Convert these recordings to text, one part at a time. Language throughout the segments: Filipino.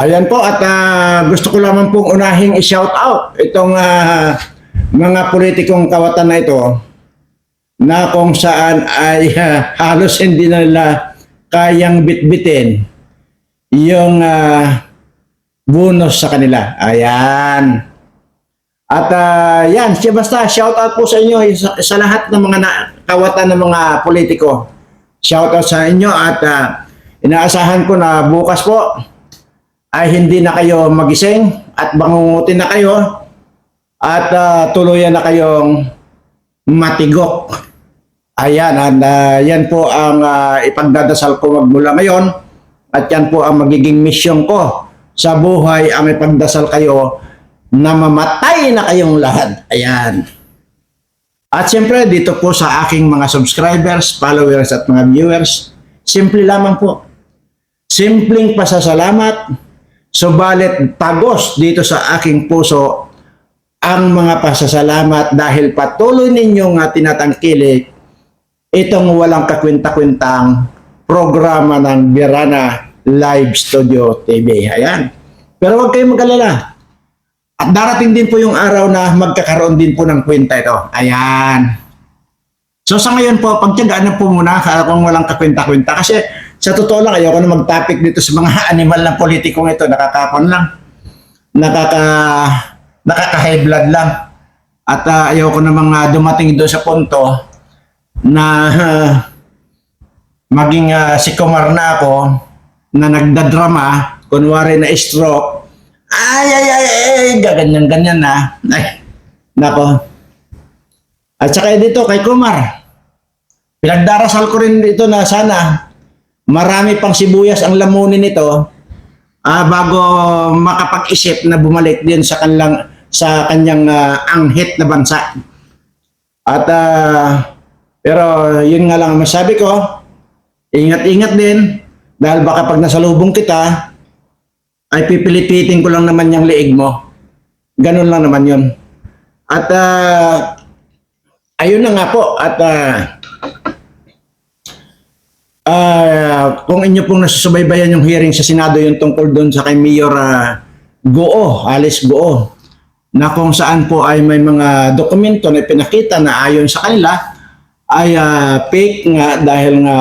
Ayan po at ah, gusto ko lamang pong unahing i-shout out itong ah, mga politikong kawatan na ito na kung saan ay ah, halos hindi nila kayang bitbitin yung ah, bonus sa kanila. Ayan. At ah, yan, siya basta shout out po sa inyo sa, sa lahat ng mga na, kawatan ng mga politiko. Shout out sa inyo at ah, inaasahan ko na bukas po ay hindi na kayo magising at bangungutin na kayo at ah, tuluyan na kayong matigok. Ayan, at ah, yan po ang ah, ipagdadasal ko magmula ngayon at yan po ang magiging mission ko sa buhay ang ipagdasal kayo na mamatay na kayong lahat. Ayan. At siyempre, dito po sa aking mga subscribers, followers at mga viewers, simple lamang po. Simpleng pasasalamat, subalit tagos dito sa aking puso ang mga pasasalamat dahil patuloy ninyong tinatangkilik itong walang kakwenta-kwentang programa ng Birana Live Studio TV. Ayan. Pero huwag kayong mag-alala. At darating din po yung araw na magkakaroon din po ng kwenta ito. Ayan. So sa ngayon po, pagtyagaan na po muna kung walang kakwenta-kwenta. Kasi sa totoo lang, ayoko na mag-topic dito sa mga animal ng politikong ito. Nakakapon lang. Nakaka, nakaka-high blood lang. At ah, ayoko na mga dumating doon sa punto na ah, maging uh, si Kumar na ako na nagdadrama, kunwari na stroke, ay, ay, ay, ay, gaganyan, ganyan na. Ay, nako. At saka dito kay Kumar, pinagdarasal ko rin dito na sana marami pang sibuyas ang lamunin nito ah, bago makapag-isip na bumalik din sa kanilang sa kanyang ah, anghit na bansa. At ah, pero yun nga lang ang masabi ko, ingat-ingat din dahil baka pag nasalubong kita ay pipilipitin ko lang naman yung leeg mo. Ganun lang naman yun. At ah, ayun na nga po at ah, ah, kung inyo pong nasusubaybayan yung hearing sa Senado yung tungkol doon sa kay Mayor ah, Goo, Alice Goo, na kung saan po ay may mga dokumento na pinakita na ayon sa kanila ay ah, fake nga dahil nga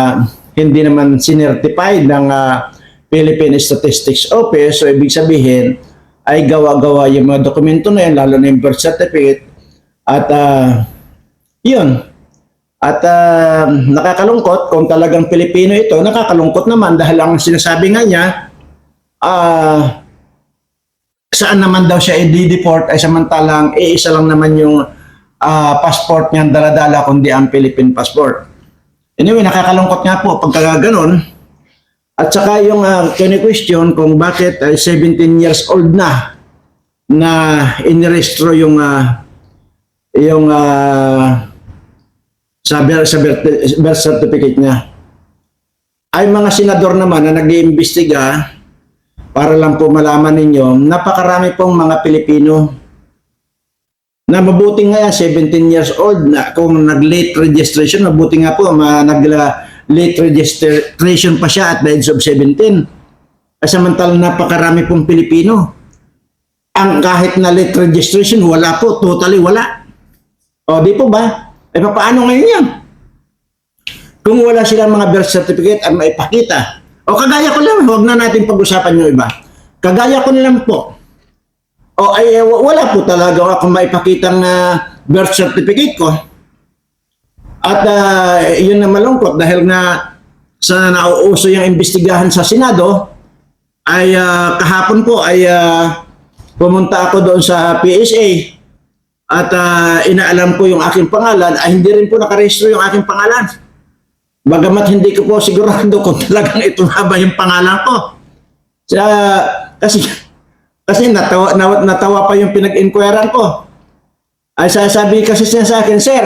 hindi naman sinertified ng ah, Philippine Statistics Office. So ibig sabihin ay gawa-gawa yung mga dokumento na yun, lalo na yung birth certificate. At ah, yun. At ah, nakakalungkot kung talagang Pilipino ito, nakakalungkot naman dahil ang sinasabi nga niya, ah, saan naman daw siya i-deport ay samantalang iisa lang naman yung ah, passport niya daladala kundi ang Philippine passport. Anyway, nakakalungkot nga po pagka ganun. At saka yung uh, question kung bakit ay 17 years old na na inirestro yung ah, yung ah, sa, birth, sa birth, certificate niya. Ay mga senador naman na nag-iimbestiga para lang po malaman ninyo, napakarami pong mga Pilipino na mabuti nga yan, 17 years old na kung nag-late registration, mabuti nga po, ma, nag-late registration pa siya at the age of 17. At samantalang napakarami pong Pilipino. Ang kahit na late registration, wala po, totally wala. O di po ba? E paano ngayon yan? Kung wala silang mga birth certificate at maipakita. O kagaya ko lang, huwag na natin pag-usapan yung iba. Kagaya ko na lang po. O ay eh, wa- wala po talaga ako maipakitang uh, birth certificate ko. At ah, yun na malungkot dahil nga sa nauuso yung imbestigahan sa Senado ay ah, kahapon po ay ah, pumunta ako doon sa PSA at ah, inaalam ko yung aking pangalan ay hindi rin po nakarehistro yung aking pangalan. Bagamat hindi ko po sigurado kung talagang ito na ba yung pangalan ko. Sa, kasi kasi natawa, nawa- natawa pa yung pinag-inquiran ko. Ay sasabi kasi siya sa akin, Sir,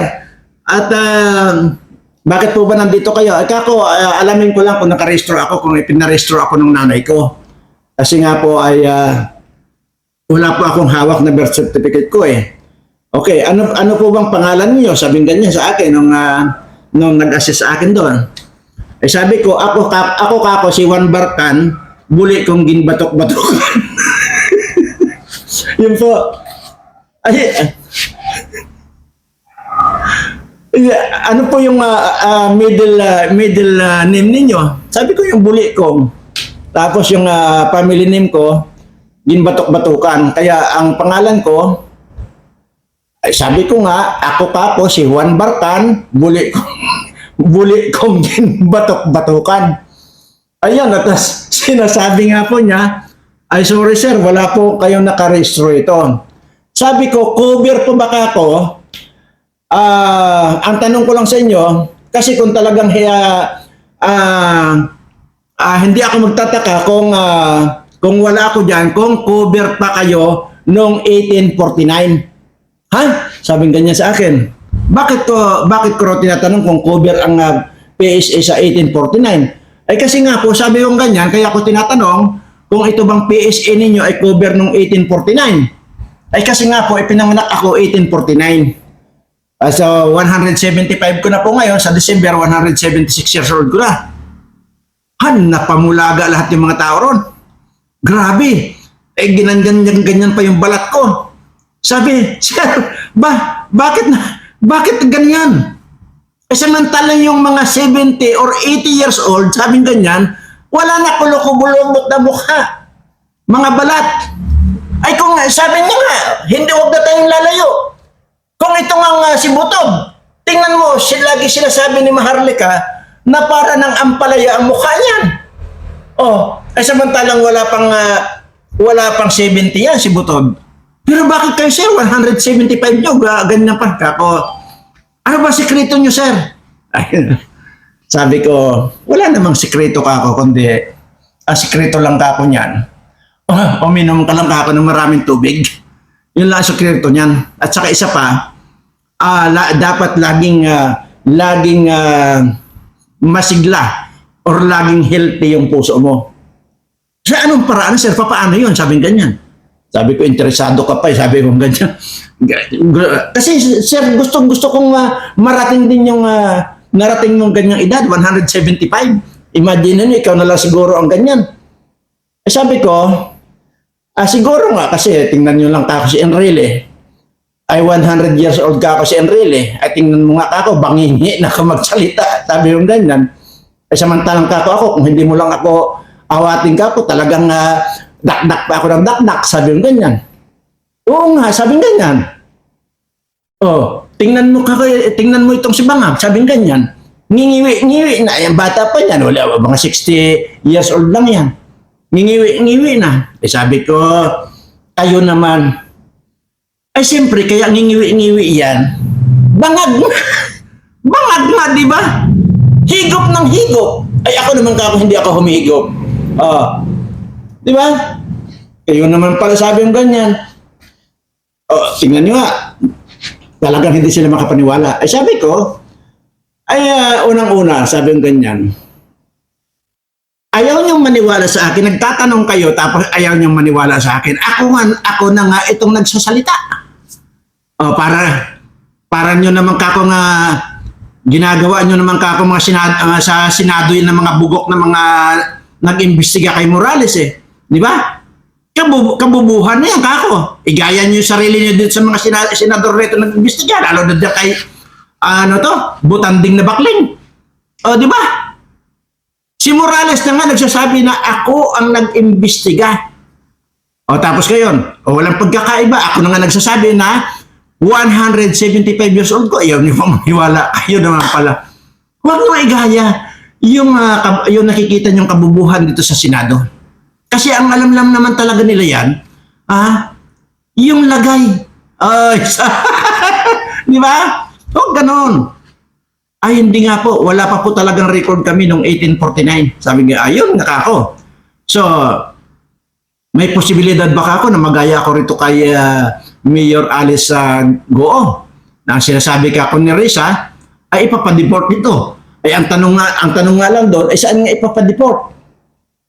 at ah, bakit po ba nandito kayo? Ay kako, ah, alamin ko lang kung nakarehistro ako, kung ipinarehistro ako ng nanay ko. Kasi nga po ay ah, wala po akong hawak na birth certificate ko eh. Okay, ano ano po bang pangalan niyo? Sabi ganyan sa akin nung ah, nung nag-assist sa akin doon. Eh sabi ko, ako ka, ako kako si Juan Barkan buli kong ginbatok-batokan. Yun po. Ay, ay, ano po yung ah, ah, middle ah, middle ah, name ninyo? Sabi ko yung buli kong. Tapos yung ah, family name ko, ginbatok-batukan. Kaya ang pangalan ko, ay sabi ko nga, ako ka po si Juan Barkan, buli ko, buli kong ginbatok-batukan. Ayun, at sinasabi nga po niya, ay sorry sir, wala po kayong nakarehistro ito. Sabi ko, cover po baka ako? Ah, ang tanong ko lang sa inyo, kasi kung talagang hiya, ah, ah, hindi ako magtataka kung ah, kung wala ako diyan, kung cover pa kayo noong 1849. Ha? Sabi ganyan sa akin. Bakit ko bakit ko tinatanong kung cover ang ah, PSA sa 1849? Ay kasi nga po, sabi ko ganyan, kaya ako tinatanong kung ito bang PSA ninyo ay cover noong 1849. Ay kasi nga po, ipinanganak ako 1849. Ah, so, 175 ko na po ngayon. Sa December, 176 years old ko na. Han, napamulaga lahat yung mga tao ron. Grabe. Eh, ginanyan-ganyan pa yung balat ko. Sabi, sir, ba, bakit na, bakit ganyan? Eh, samantalang yung mga 70 or 80 years old, sabing ganyan, wala na kulukubulumot na mukha. Mga balat. Ay kung sabi niya nga, hindi wag na tayong lalayo. Kung ito nga nga si Butob, tingnan mo, sila, lagi sinasabi ni Maharlika na para ng ampalaya ang mukha niyan. Oh, ay samantalang wala pang ah, wala pang 70 yan si Butob. Pero bakit kayo sir, 175 nyo, ga- ganyan pa. Kako, ano ba sikreto nyo sir? Sabi ko, wala namang sikreto ka ako, kundi ang sikreto lang ka ako niyan. Oh, uminom ka lang ka ako ng maraming tubig. Yun lang ang sikreto niyan. At saka isa pa, ah, la- dapat laging ah, laging ah, masigla or laging healthy yung puso mo. Sa anong paraan, sir? Paano yun? Sabi ganyan. Sabi ko, interesado ka pa. eh. Sabi ko, ganyan. Kasi, sir, gustong gusto kong ah, marating din yung ah, narating yung ganyang edad, 175. Imagine nyo, ikaw na lang siguro ang ganyan. Eh, sabi ko, ah, siguro nga kasi tingnan nyo lang kako si Enrile. Ay 100 years old ka ako si Enrile. Ay tingnan mo nga kako, bangingi na ka magsalita. Sabi yung ganyan. Ay samantalang kako ako, kung hindi mo lang ako awating kako, talagang ah, dakdak pa ako ng dakdak. Sabi yung ganyan. Oo nga, sabi ganyan. Oh, tingnan mo kako, tingnan mo itong si Bangag, sabi ganyan. Ngingiwi, ngiwi na, yung bata pa yan, wala mga 60 years old lang yan. Ngingiwi, ngiwi na. Eh sabi ko, kayo naman. Ay siyempre, kaya ngingiwi, ngiwi yan. Bangag na. Bangag na, di ba? Higop ng higop. Ay ako naman kako, hindi ako humihigop. Oh. Di ba? Kayo naman pala sabi yung ganyan. Oh, tingnan nyo nga. Talagang hindi sila makapaniwala. Ay sabi ko, ay ah, unang-una, sabi yung ganyan. Ayaw niyong maniwala sa akin. Nagtatanong kayo tapos ayaw niyong maniwala sa akin. Ako nga, ako na nga itong nagsasalita. Oh, para para niyo naman kako nga ginagawa niyo naman kako mga sinad, ah, sa Senado yun ng mga bugok na mga nag-imbestiga kay Morales eh. Di ba? Kabu kabubuhan na yan kako. Igaya niyo yung sarili niyo dito sa mga sina- senador rito nag-imbestiga. Lalo na kay ano to, butanding na bakling. O, di ba? Si Morales na nga nagsasabi na ako ang nag-imbestiga. O tapos ngayon, o walang pagkakaiba, ako na nga nagsasabi na 175 years old ko, ayaw niyo maniwala, kayo naman pala. Huwag mo igaya yung, kab- yung nakikita niyong kabubuhan dito sa Senado. Kasi ang alam-alam naman talaga nila yan, ah, yung lagay. Ay, di ba? Huwag ganon. Ay, hindi nga po. Wala pa po talagang record kami noong 1849. Sabi nga, ayun, nga ako. So, may posibilidad ba ako na magaya ako rito kay ah, Mayor Alice ah, Goo? Na sinasabi ka ako ni Risa, ay ipapadeport dito. Ay ang tanong nga, ang tanong nga lang doon, ay saan nga ipapadeport?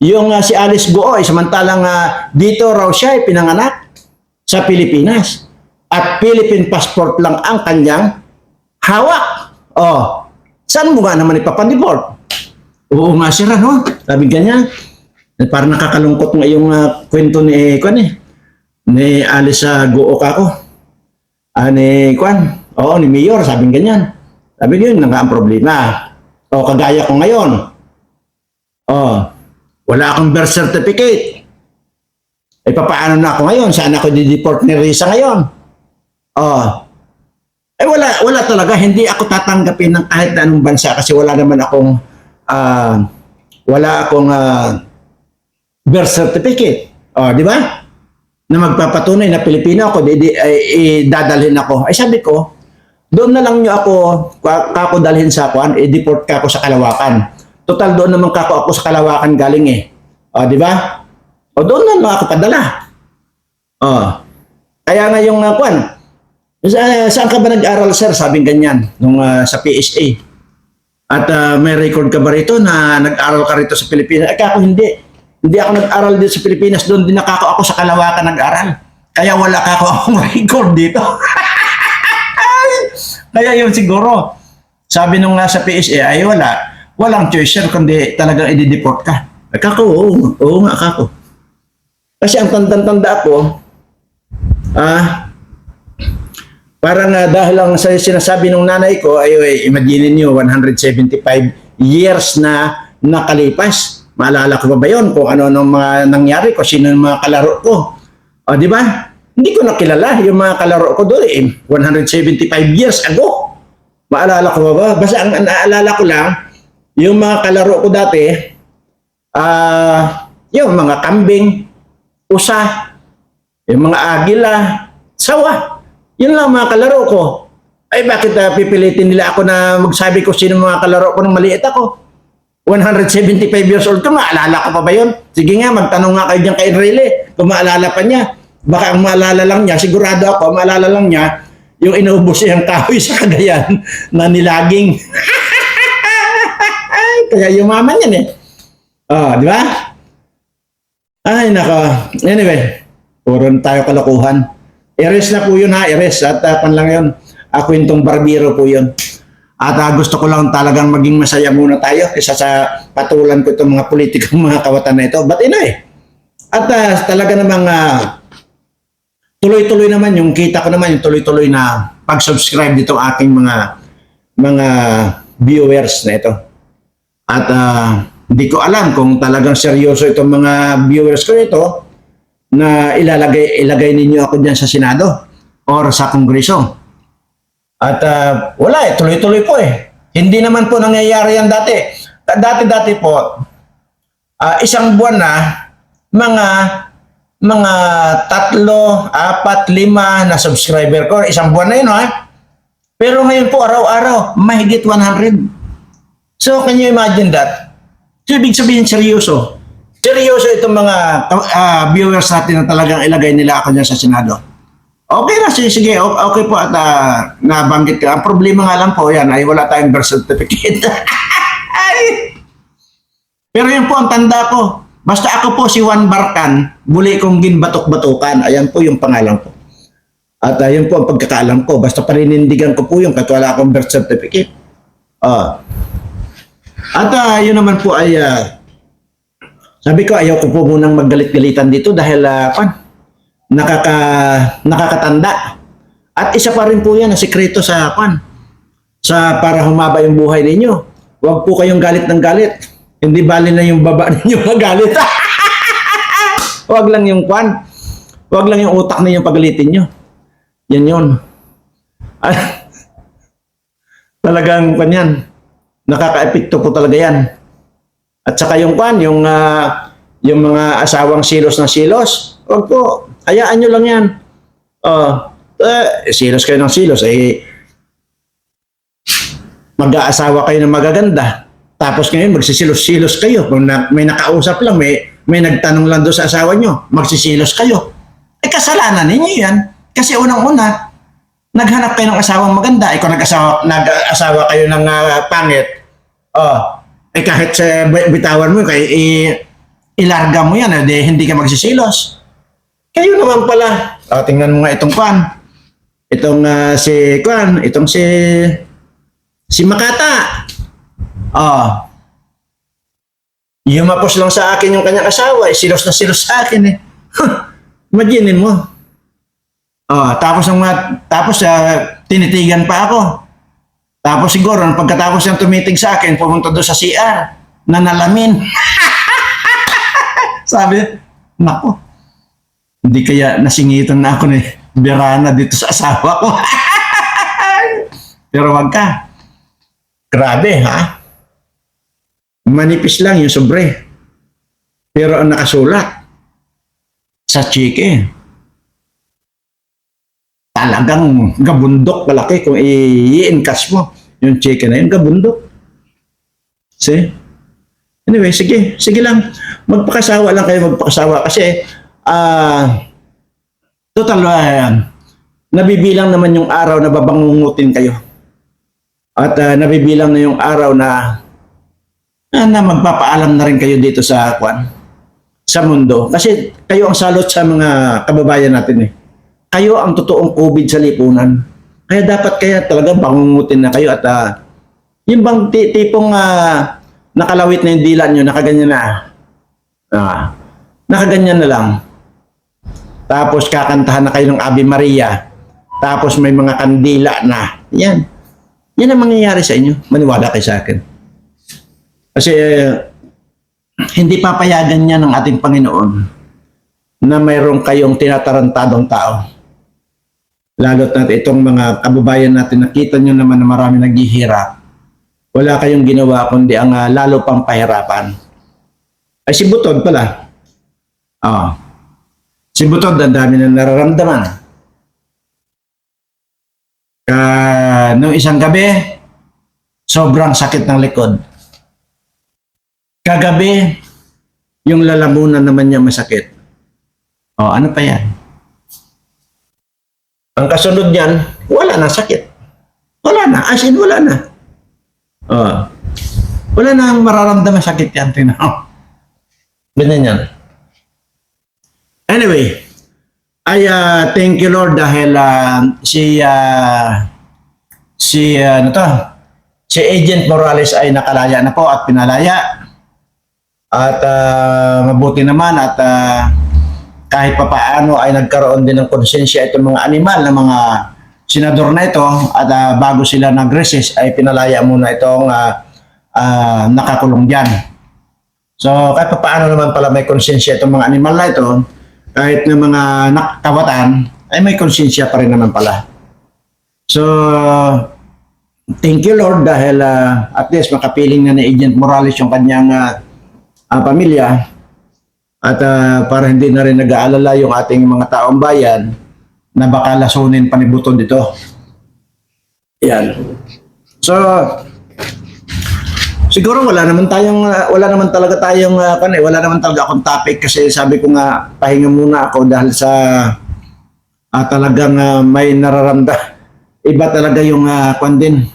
Yung ah, si Alice Goo, ay samantalang ah, dito raw siya ay pinanganak sa Pilipinas. At Philippine passport lang ang kanyang hawak. Oh, saan mo nga naman ipapadeport? Oo nga sir, ano? Sabi ganyan. Eh, Parang nakakalungkot nga yung ah, kwento ni Kwan eh. Ni Alice sa Guok ako. Ah, ni Kwan. Oo, ni Mayor, sabing ganyan. Sabi yun, nga ang problema. O, kagaya ko ngayon. O, wala akong birth certificate. Eh, papaano na ako ngayon? Saan ako dideport ni Risa ngayon? Oh. Eh wala wala talaga hindi ako tatanggapin ng kahit anong bansa kasi wala naman akong ah, wala akong ah, birth certificate. Oh, di ba? Na magpapatunay na Pilipino ako, di, di, ay, idadalhin ako. Ay sabi ko, doon na lang nyo ako, ka- kako dalhin sa kuan, i-deport ka ako sa Kalawakan. Total doon naman kako ako sa Kalawakan galing eh. O, di ba? O, doon na lang ako padala. O. Kaya nga yung uh, kuan, sa, saan ka ba nag-aral, sir? Sabing ganyan, nung ah, sa PSA. At ah, may record ka ba rito na nag-aral ka rito sa Pilipinas? Eh, ako hindi. Hindi ako nag-aral dito sa Pilipinas. Doon din nakako ako sa Kalawakan nag-aral. Kaya wala ka ako akong record dito. Kaya yun siguro. Sabi nung nasa PSA, ay wala. Walang choice sir, kundi talagang i-deport ka. Kako, oo, oo nga kako. Kasi ang tanda-tanda ko, ah, parang ah, dahil lang sa sinasabi ng nanay ko, ay, ay imagine niyo 175 years na nakalipas. Maalala ko pa ba yun kung ano nung mga nangyari ko, sino yung mga kalaro ko. O, di ba? Hindi ko nakilala yung mga kalaro ko doon eh. 175 years ago. Maalala ko ba ba? Basta ang naalala ko lang, yung mga kalaro ko dati, ah, yung mga kambing, usa, yung mga agila, sawa. Yun lang mga kalaro ko. Ay bakit ah, pipilitin nila ako na magsabi ko sino mga kalaro ko nung maliit ako? 175 years old ko, maalala ko pa ba yun? Sige nga, magtanong nga kayo dyan kay Enrile kung maalala pa niya. Baka ang maalala lang niya, sigurado ako, maalala lang niya, yung inuubos siyang kahoy sa kagayan na nilaging. Kaya yumaman yan eh. Ah, di ba? Ay, naka. Anyway, puro tayo kalokohan. Eres na po yun ha, eres. At uh, pan lang yun. Ako yung tong barbero po yun. At ah, gusto ko lang talagang maging masaya muna tayo kaysa sa patulan ko itong mga politikong mga kawatan na ito. But anyway, at ah, talaga namang ah, tuloy-tuloy naman yung kita ko naman yung tuloy-tuloy na pag-subscribe dito aking mga mga viewers na ito. At ah, hindi ko alam kung talagang seryoso itong mga viewers ko ito na ilalagay ilagay ninyo ako diyan sa Senado or sa Kongreso. At ah, wala eh, tuloy-tuloy po eh. Hindi naman po nangyayari yan dati. Dati-dati po, ah, isang buwan na, mga mga tatlo, apat, lima na subscriber ko. Isang buwan na yun, ha? Pero ngayon po, araw-araw, mahigit 100. So, can you imagine that? So, ibig sabihin, seryoso. Seryoso itong mga ah, viewers natin na talagang ilagay nila ako dyan sa Senado. Okay na, sige, sige okay po at ah, nabanggit ka. Ang problema nga lang po, yan, ay wala tayong birth certificate. Pero yun po ang tanda ko. Basta ako po si Juan Barkan, muli kong ginbatok-batukan. Ayan po yung pangalan ko. At uh, yun po ang pagkakaalam ko. Basta paninindigan ko po yung kahit wala akong birth certificate. Ah. At ah, yun naman po ay ah, sabi ko ayaw ko po munang maggalit-galitan dito dahil uh, nakaka nakakatanda. At isa pa rin po 'yan ang sikreto sa pan sa para humaba yung buhay ninyo. Huwag po kayong galit ng galit. Hindi bali na yung baba ninyo magalit. Huwag lang yung kwan. Huwag lang yung utak ninyo pagalitin nyo. Yan yun. Talagang kanyan. Nakaka-epekto po talaga yan. At saka yung kwan, yung, ah, yung mga asawang silos na silos, huwag po, hayaan nyo lang yan. Oh, eh, silos kayo ng silos, eh, mag-aasawa kayo ng magaganda. Tapos ngayon, magsisilos-silos kayo. Kung na, may nakausap lang, may, may nagtanong lang doon sa asawa nyo, magsisilos kayo. Eh, kasalanan ninyo yan. Kasi unang-una, naghanap kayo ng asawang maganda. Ikaw nag-asawa, nag-asawa kayo ng ah, pangit. Oh, eh kahit sa bitawan mo, kay i, ilarga mo yan, eh, di, hindi ka magsisilos. Kayo naman pala. Oh, tingnan mo nga itong kwan. Itong ah, si kwan, itong si si Makata. Oh. Yumapos lang sa akin yung kanyang asawa, eh, silos na silos sa akin eh. Imaginin mo. Oh, tapos ang tapos ah, tinitigan pa ako. Tapos siguro pagkatapos niyang tumitig sa akin, pumunta doon sa CR, nanalamin. Sabi, nako, hindi kaya nasingitan na ako ni Berana dito sa asawa ko. Pero wag ka. Grabe, ha? Manipis lang yung sobre. Pero ang nakasulat sa chike, talagang gabundok kalaki kung i-encash mo yung chike na yun, gabundok. See? Anyway, sige, sige lang. Magpakasawa lang kayo, magpakasawa. Kasi, ah, total, ah, nabibilang naman yung araw na babangungutin kayo. At ah, nabibilang na yung araw na na, na magpapaalam na rin kayo dito sa kwan sa mundo kasi kayo ang salot sa mga kababayan natin eh kayo ang totoong COVID sa lipunan. Kaya dapat kaya talaga bangungutin na kayo at ah, yung bang ti- tipong ah, nakalawit na yung dila nyo nakaganyan na. Ah, nakaganyan na lang. Tapos kakantahan na kayo ng Ave Maria. Tapos may mga kandila na. Yan. Yan ang mangyayari sa inyo. Maniwala kayo sa akin. Kasi hindi papayagan niya ng ating Panginoon na mayroon kayong tinatarantadong tao. Lalo't natin itong mga kababayan natin, nakita nyo naman na marami naghihirap. Wala kayong ginawa kundi ang ah, lalo pang pahirapan. Ay si Butod pala. Oo. Si Butod, ang dami na nararamdaman. Ka, nung isang gabi, sobrang sakit ng likod. Kagabi, yung lalamunan naman niya masakit. O, ano pa yan? Ang kasunod niyan, wala na sakit. Wala na, as in wala na. O, wala na ang mararamdaman sakit yan. Mo. Ganyan yan. Anyway, ay ah, thank you Lord dahil ah, si ah, si ah, ano to? Si Agent Morales ay nakalaya na po at pinalaya. At ah, mabuti naman at ah, kahit papaano ay nagkaroon din ng konsensya itong mga animal na mga senador na ito at ah, bago sila nag-recess ay pinalaya muna itong ah, ah, nakakulong dyan. So kahit papaano naman pala may konsensya itong mga animal na ito kahit na mga nakawatan ay may konsensya pa rin naman pala. So thank you Lord dahil ah, at least makapiling na ni Agent Morales yung kanyang ah, ah, pamilya at ah, para hindi na rin nag-aalala yung ating mga taong bayan na baka lasunin pa ni Butod dito. Yan. So, siguro wala naman tayong, ah, wala naman talaga tayong, uh, kan, eh, wala naman talaga akong topic kasi sabi ko nga, pahinga muna ako dahil sa ah, talagang ah, may nararamda. Iba talaga yung uh, kwan din.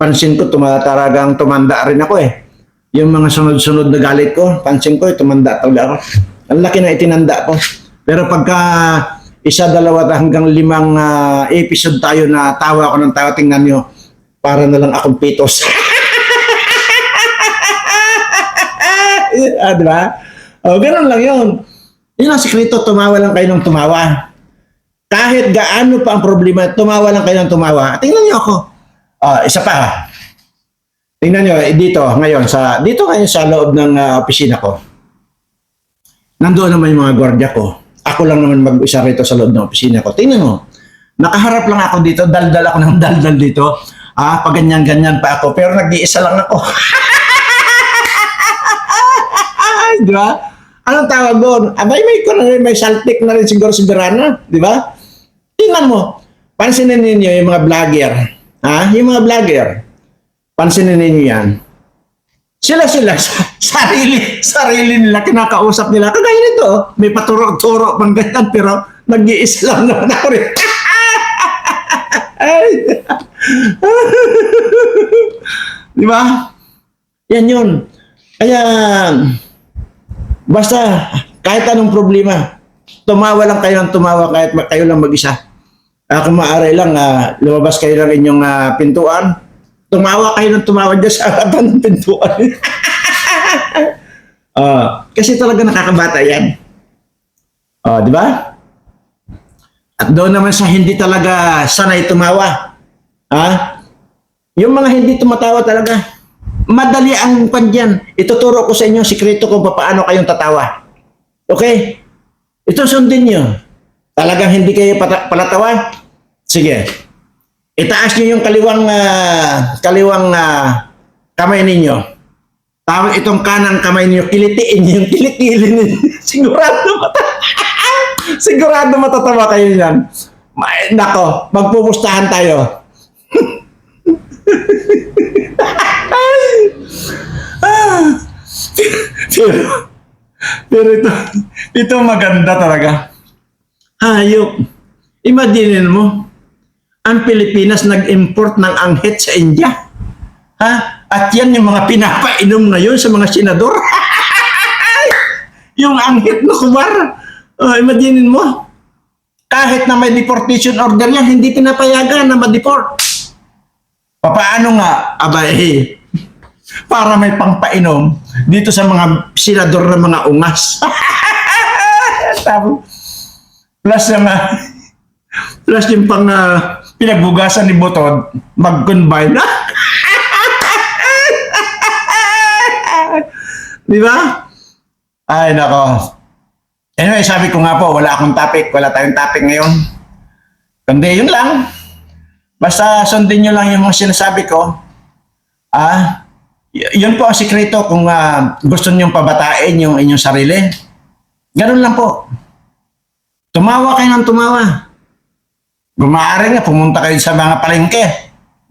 Pansin ko, tumataragang tumanda rin ako eh yung mga sunod-sunod na galit ko, pansin ko, tumanda talaga ako. Ang laki na itinanda ko. Pero pagka isa, dalawa, hanggang limang ah, episode tayo na tawa ako ng tawa, tingnan nyo, para na lang akong pitos. ah, di ba? O, ganun lang yun. Yun ang sekreto, tumawa lang kayo ng tumawa. Kahit gaano pa ang problema, tumawa lang kayo ng tumawa. Tingnan nyo ako. Oh, isa pa. Tingnan nyo, eh, dito, ngayon, sa, dito ngayon sa loob ng ah, opisina ko, nandoon naman yung mga gwardiya ko. Ako lang naman mag-isa rito sa loob ng opisina ko. Tingnan mo, nakaharap lang ako dito, daldal ako ng daldal dito. Ah, pag ganyan-ganyan pa ako, pero nag-iisa lang ako. di ba? Anong tawag doon? Abay, may, may, may saltik na rin siguro si Verana, di ba? Tingnan mo, pansinin ninyo yung mga vlogger. Ha? Yung mga vlogger. Pansinin ninyo yan. Sila-sila, sa- sarili, sarili nila, kinakausap nila. Kagaya nito, may paturo-turo pang ganyan, pero nag-iisa lang naman ako rin. Di ba? Yan yun. Kaya, basta, kahit anong problema, tumawa lang kayo ng tumawa kahit kayo lang mag-isa. Ah, kung maaari lang, ah, lumabas kayo ng inyong ah, pintuan, tumawa kayo ng tumawa dyan sa harapan ng pintuan. Ah, kasi talaga nakakabata yan. Oh, di ba? At doon naman sa hindi talaga sanay tumawa. Ha? Yung mga hindi tumatawa talaga, madali ang pandyan. Ituturo ko sa inyo sikreto kung paano kayong tatawa. Okay? Ito sundin nyo. Talagang hindi kayo pata- palatawa? Sige. Itaas nyo yung kaliwang ah, kaliwang ah, kamay ninyo. Tawag itong kanang kamay ninyo, kilitiin nyo yung kilikili ninyo. Sigurado mata Sigurado matatawa kayo niyan. Ma- Nako, magpupustahan tayo. Ah. pero, pero ito, ito maganda talaga. Hayop. Imagine mo, ang Pilipinas nag-import ng anghit sa India. Ha? At yan yung mga pinapainom ngayon sa mga senador. yung anghit na kumar. Oh, imagine mo. Kahit na may deportation order yan, hindi pinapayagan na ma-deport. Paano nga? Aba eh, para may pangpainom dito sa mga senador ng mga ungas. Plus yung, ah, plus yung pang ah, pinagbugasan ni Butod, mag-combine. Di ba? Ay, nako. Anyway, sabi ko nga po, wala akong topic. Wala tayong topic ngayon. Kundi yun lang. Basta sundin nyo lang yung mga sinasabi ko. Ah, yun po ang sikreto kung ah, gusto nyong pabatain yung inyong sarili. Ganun lang po. Tumawa kayo ng tumawa. Maaari nga, pumunta kayo sa mga palengke.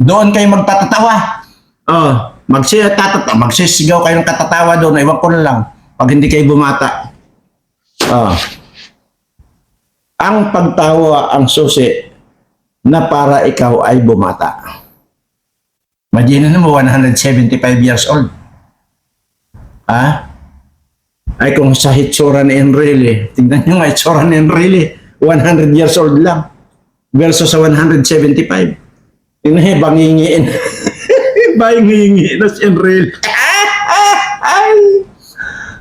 Doon kayo magtatatawa. Oh, magsitatawa, magsisigaw kayo ng katatawa doon. Ewan ko na lang. Pag hindi kayo bumata. Oh. Ang pagtawa ang susi na para ikaw ay bumata. Imagine mo, 175 years old. Ha? Ay kung sa hitsura ni Enrile, tingnan nyo nga hitsura ni Enrile, 100 years old lang versus sa 175. Tingnan nyo, bangingiin. bangingiin na si Enrile. Ay!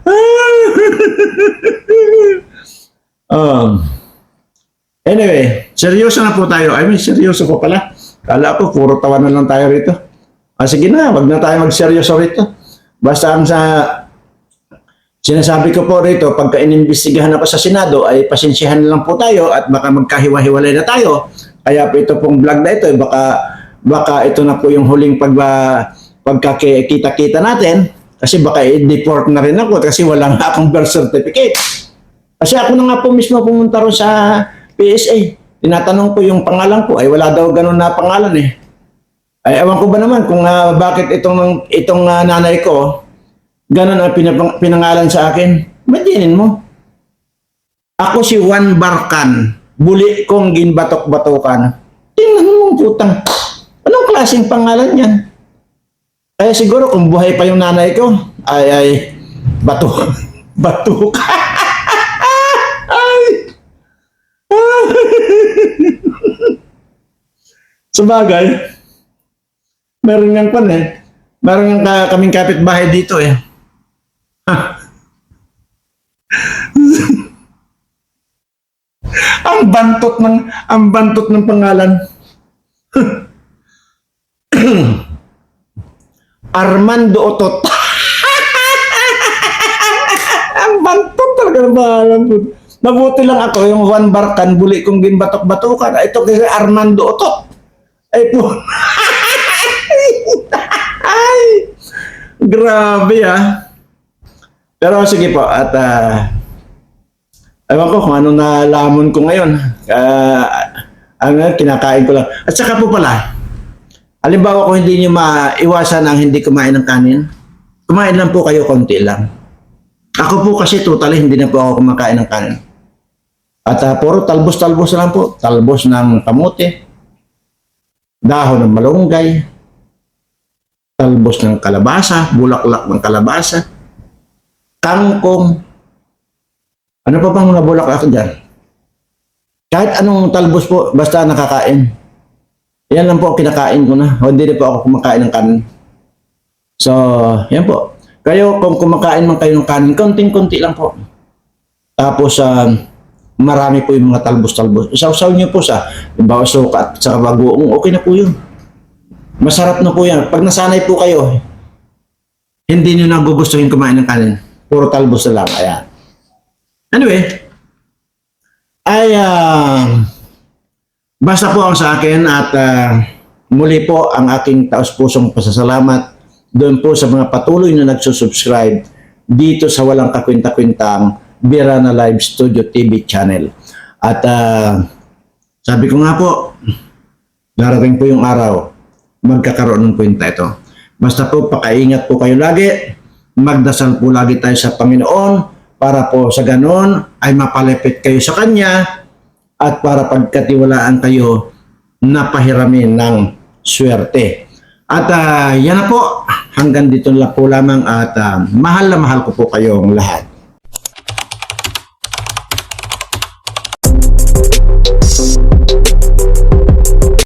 um, anyway, seryoso na po tayo. I mean, seryoso po pala. Kala ko, puro tawanan lang tayo rito. Ah, sige na, wag na tayo magseryoso rito. Basta ang sa sinasabi ko po rito, pagka inimbestigahan ako sa Senado, ay pasensyahan lang po tayo at baka magkahiwa-hiwalay na tayo. Kaya po ito pong vlog na ito, eh, baka, baka ito na po yung huling pag, pagkakita-kita natin. Kasi baka i-deport na rin ako kasi wala nga akong birth certificate. Kasi ako na nga po mismo pumunta ron sa PSA. Tinatanong ko yung pangalan ko, ay wala daw ganun na pangalan eh. Ay ewan ko ba naman kung ah, bakit itong itong ah, nanay ko ganun ang pinapang- pinangalan sa akin. Imaginin mo. Ako si Juan Barkan, buli kong ginbatok-batokan. Tingnan mo putang. Anong klaseng pangalan yan? Kaya siguro kung buhay pa yung nanay ko, ay ay bato bato ay Sabagay, meron niyang pan eh. Meron niyang ka, kaming kapitbahay dito eh. Ang bantot ng ang bantot ng pangalan. Armando Otot. ang bantot talaga ng pangalan. Mabuti lang ako yung Juan Barkan, buli kong ginbatok-batukan. Ito kasi Armando Otot. Ay po. Ay! Grabe ah. Pero sige po, at ah, ewan ko kung anong nalaman ko ngayon. Ah, ano, kinakain ko lang. At saka po pala, halimbawa kung hindi nyo maiwasan ang hindi kumain ng kanin, kumain lang po kayo konti lang. Ako po kasi totally hindi na po ako kumakain ng kanin. At ah, puro talbos-talbos lang po. Talbos ng kamote, dahon ng malunggay, talbos ng kalabasa, bulaklak ng kalabasa, kangkong, ano pa bang mga bulaklak dyan? Kahit anong talbos po, basta nakakain. Yan lang po kinakain ko na. O hindi po ako kumakain ng kanin. So, yan po. Kayo, kung kumakain man kayo ng kanin, konting-konti lang po. Tapos, ah, marami po yung mga talbos-talbos. Isaw-saw niyo po sa, bawa suka at sa bagoong, okay na po yun. Masarap na po yan. Pag nasanay po kayo, hindi nyo nagugustuhin kumain ng kanin. Puro talbos na lang. Ayan. Anyway, ay ah, basta po ang sa akin at ah, muli po ang aking taos-pusong pasasalamat doon po sa mga patuloy na nagsusubscribe dito sa walang kakwinta-kwintang Birana Live Studio TV channel. At ah, sabi ko nga po, darating po yung araw, magkakaroon ng kwenta ito. Basta po, pakaingat po kayo lagi. Magdasal po lagi tayo sa Panginoon para po sa ganon ay mapalapit kayo sa Kanya at para pagkatiwalaan kayo napahiramin ng swerte. At ah, yan na po, hanggang dito lang po lamang at ah, mahal na mahal ko po kayong lahat.